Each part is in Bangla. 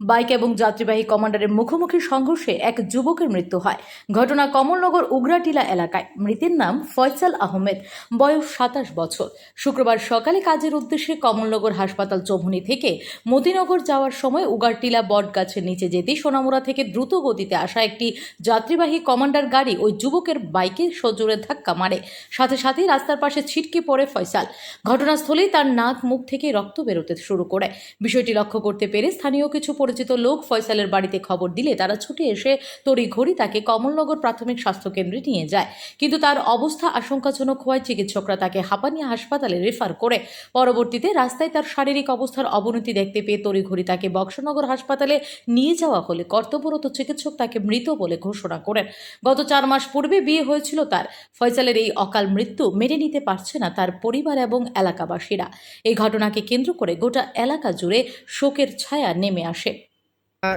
বাইক এবং যাত্রীবাহী কমান্ডারের মুখোমুখি সংঘর্ষে এক যুবকের মৃত্যু হয়। ঘটনা কমলনগর উগরাটিলা এলাকায়। মৃতের নাম ফয়সাল আহমেদ। বয়স সাতাশ বছর। শুক্রবার সকালে কাজের উদ্দেশ্যে কমলনগর হাসপাতাল চৌমুনি থেকে মতিনগর যাওয়ার সময় উগারটিলা বটগাছের নিচে যেতে সোনামুড়া থেকে দ্রুত গতিতে আসা একটি যাত্রীবাহী কমান্ডার গাড়ি ওই যুবকের বাইকে সজোরে ধাক্কা মারে। সাথে সাথেই রাস্তার পাশে ছিটকে পড়ে ফয়সাল। ঘটনাস্থলেই তার নাক, মুখ থেকে রক্ত বেরোতে শুরু করে। বিষয়টি লক্ষ্য করতে পেরে স্থানীয় কিছু পরিচিত লোক ফয়সালের বাড়িতে খবর দিলে তারা ছুটে এসে তড়িঘড়ি তাকে কমলনগর প্রাথমিক স্বাস্থ্যকেন্দ্রে নিয়ে যায়। কিন্তু তার অবস্থা আশঙ্কাজনক হওয়ায় চিকিৎসকরা তাকে হাঁপানিয়া হাসপাতালে রেফার করে। পরবর্তীতে রাস্তায় তার শারীরিক অবস্থার অবনতি দেখতে পেয়ে তড়িঘড়ি তাকে বক্সনগর হাসপাতালে নিয়ে যাওয়া হলে কর্তব্যরত চিকিৎসক তাকে মৃত বলে ঘোষণা করেন। গত চার মাস পূর্বে বিয়ে হয়েছিল তার। ফয়সালের এই অকাল মৃত্যু মেনে নিতে পারছে না তার পরিবার এবং এলাকাবাসীরা। এই ঘটনাকে কেন্দ্র করে গোটা এলাকা জুড়ে শোকের ছায়া নেমে আসে।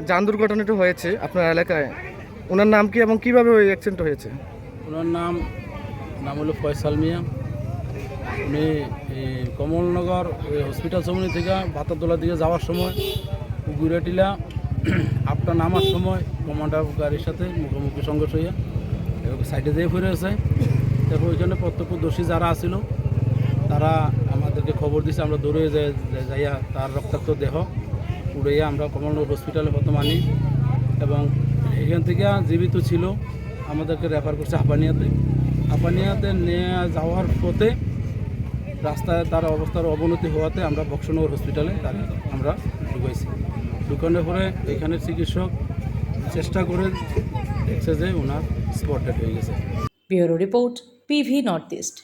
যান দুর্ঘটনাটা হয়েছে আপনার এলাকায়। ওনার নাম কি এবং কীভাবে ওই অ্যাক্সিডেন্ট হয়েছে? ওনার নাম নাম হলো ফয়সাল মিয়া। উনি কমলনগর হসপিটাল সমনি থেকে বাতারদোলা দিকে যাওয়ার সময়, গুড়াটিলা, আপটা নামার সময় কমান্ডার গাড়ির সাথে মুখোমুখি সংঘর্ষ হইয়া সাইডে দিয়ে ফিরে আছে। তারপর ওইখানে প্রত্যক্ষদর্শী যারা আছিল, তারা আমাদেরকে খবর দিছে, আমরা দৌড়ে যাই- যাই- যাইয়া তার রক্তাক্ত দেহ উড়াইয়া আমরা কমলনগর হসপিটালে প্রথম আনি এবং এখান থেকে জীবিত ছিল, আমাদেরকে রেফার করছে হাপানিয়াতে হাপানিয়াতে নিয়ে যাওয়ার পথে রাস্তায় তার অবস্থার অবনতি হওয়াতে আমরা বক্সনগর হসপিটালে তার আমরা ঢুকাইছি। ঢুকানোর পরে এখানের চিকিৎসক চেষ্টা করে দেখছে যে ওনার স্পট হয়ে গেছে। Report PV North East.